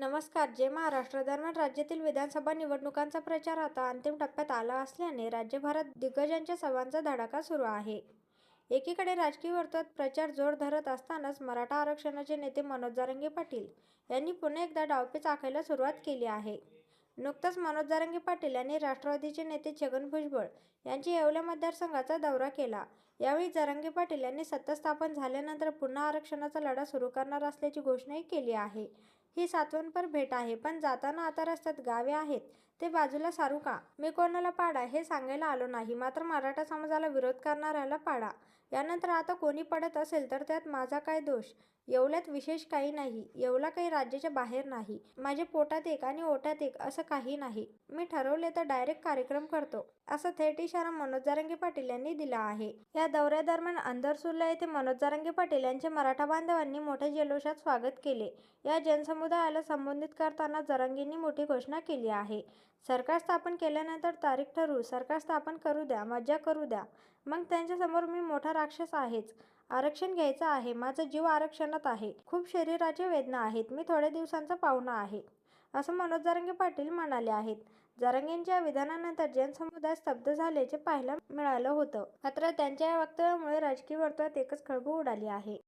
नमस्कार जे महाराष्ट्र दरम्यान राज्यातील विधानसभा निवडणुकांचा प्रचार आता अंतिम टप्प्यात आला असल्याने राज्यभरात दिग्गजांच्या सभांचा धडाका सुरू आहे. एकीकडे राजकीय वर्तुळात प्रचार जोर धरत असतानाच मराठा आरक्षणाचे नेते मनोज जारंगे पाटील यांनी पुन्हा एकदा डावपेच आखायला सुरुवात केली आहे. नुकताच मनोज जारंगे पाटील यांनी राष्ट्रवादीचे नेते छगन भुजबळ यांची येवल्या मतदारसंघाचा दौरा केला. यावेळी जारंगे पाटील यांनी सत्ता स्थापन झाल्यानंतर पुन्हा आरक्षणाचा लढा सुरू करणार असल्याची घोषणाही केली आहे. ही सातवणपर भेट आहे. पण जाताना आता रस्त्यात गावे आहेत. ते बाजूला सारू का? मी कोणाला पाडा हे सांगायला आलो नाही. मात्र मराठा समाजाला विरोध करणाऱ्याला पाडा. यानंतर आता कोणी पडत असेल तर त्यात माझा काय दोष? येवल्यात विशेष काही नाही. येवला काही राज्याच्या बाहेर नाही. माझे पोटात एक आणि ओट्यात एक असं काही नाही. मी ठरवले तर डायरेक्ट कार्यक्रम करतो. असं थेट इशारा मनोज जारंगे पाटील यांनी दिला आहे. या दौऱ्यादरम्यान अंधरसुर्ला येथे मनोज जारंगे पाटील यांचे मराठा बांधवांनी मोठ्या जल्लोषात स्वागत केले. या समुदायाला संबोधित करताना जरंगींनी मोठी घोषणा केली आहे. सरकार स्थापन केल्यानंतर तारीख ठरवू सरकार स्थापन करू द्या मज्जा करू द्या. मग त्यांच्यासमोर मी मोठा राक्षस आहेच. आरक्षण घ्यायचं आहे माझा जीव आरक्षणात आहे. खूप शरीराचे वेदना आहेत मी थोड्या दिवसांचा पाहुणा आहे. असं मनोज जरांगे पाटील म्हणाले आहेत. जरांगेंच्या विधानानंतर जैन समुदाय स्तब्ध झाल्याचे पाहायला मिळालं होतं. मात्र त्यांच्या या वक्तव्यामुळे राजकीय वर्तुळात एकच खळबळ उडाली आहे.